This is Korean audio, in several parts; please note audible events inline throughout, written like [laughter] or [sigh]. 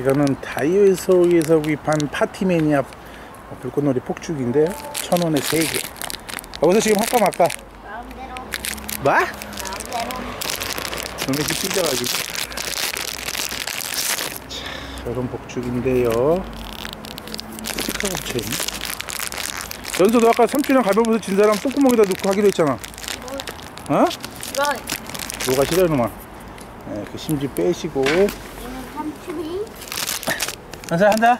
이거는 다이소에서 구입한 파티매니아 불꽃놀이 폭죽인데요. 천 원에 세 개. 여기서 지금 할까 말까? 마음대로 뭐? 마음대로 눈에 삐져가지고. 자, 이런 복죽인데요. 스티커가 붙여있네. 연서도 아까 삼촌이랑 가벼워서 진 사람 똥구멍에다 넣고 하기로 했잖아. 어? 이건 뭐가 싫어, 이놈아. 네, 그 심지 빼시고. 연서 한다.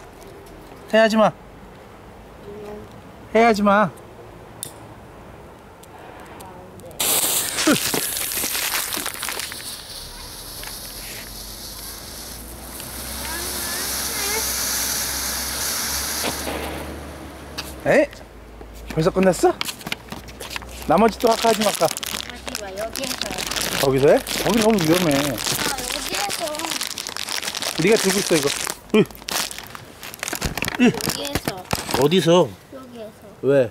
해야지 마. 해야지 마. 에? 벌써 끝났어? 나머지 또 아까 하지 말까? 거기서 해? 거기 너무 위험해. 아 네가 들고 있어 이거. 으, 여기에서 어디서? 여기에서 왜?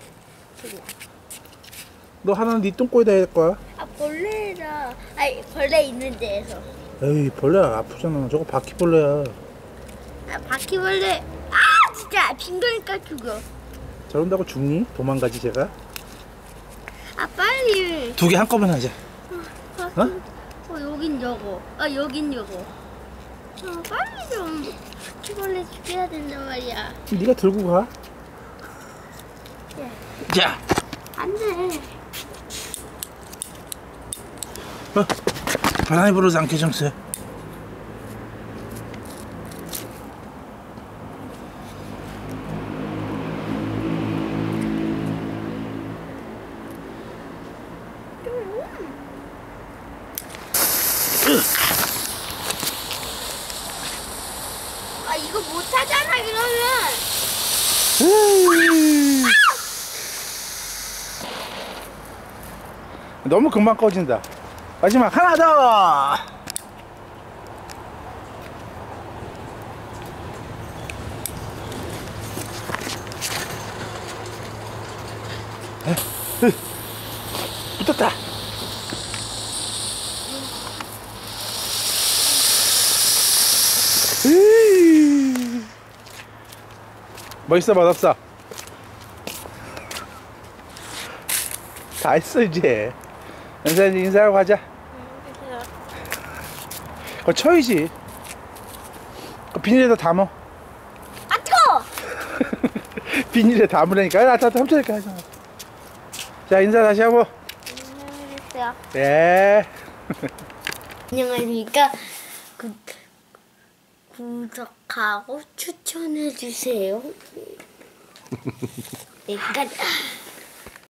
너 하나는 네 똥꼬에다 할 거야? 아 벌레다 아니 벌레 있는 데에서 에이 벌레 아프잖아. 저거 바퀴벌레야. 아 바퀴벌레 아 진짜 빙그니까 죽여 저런다고 죽니? 도망가지 제가? 아 빨리 두 개 한꺼번에 하자. 어? 어 여긴 저거 아 여긴 저거 아 빨리 좀 바퀴벌레 죽여야 된단 말이야 네가 들고 가. 예. 자, 안 돼 어, 바람이 불어서 안 켜졌어요. 아 이거 못하잖아 이러면. 너무 금방 꺼진다. 마지막 하나 더. 붙었다. 멋있어 맛없어? 다 했어 이제. 연사님 인사하고 가자. 그거 쳐야지. 그 비닐에다 담어. 아쳐 [laughs] 비닐에 담으라니까. 아, 다 삼촌이니까. 하자 자 인사 다시 하고. 안녕하세요. 네. [laughs] 안녕하십니까? 구, 구독하고 추천해주세요. 네, [laughs] 여기까지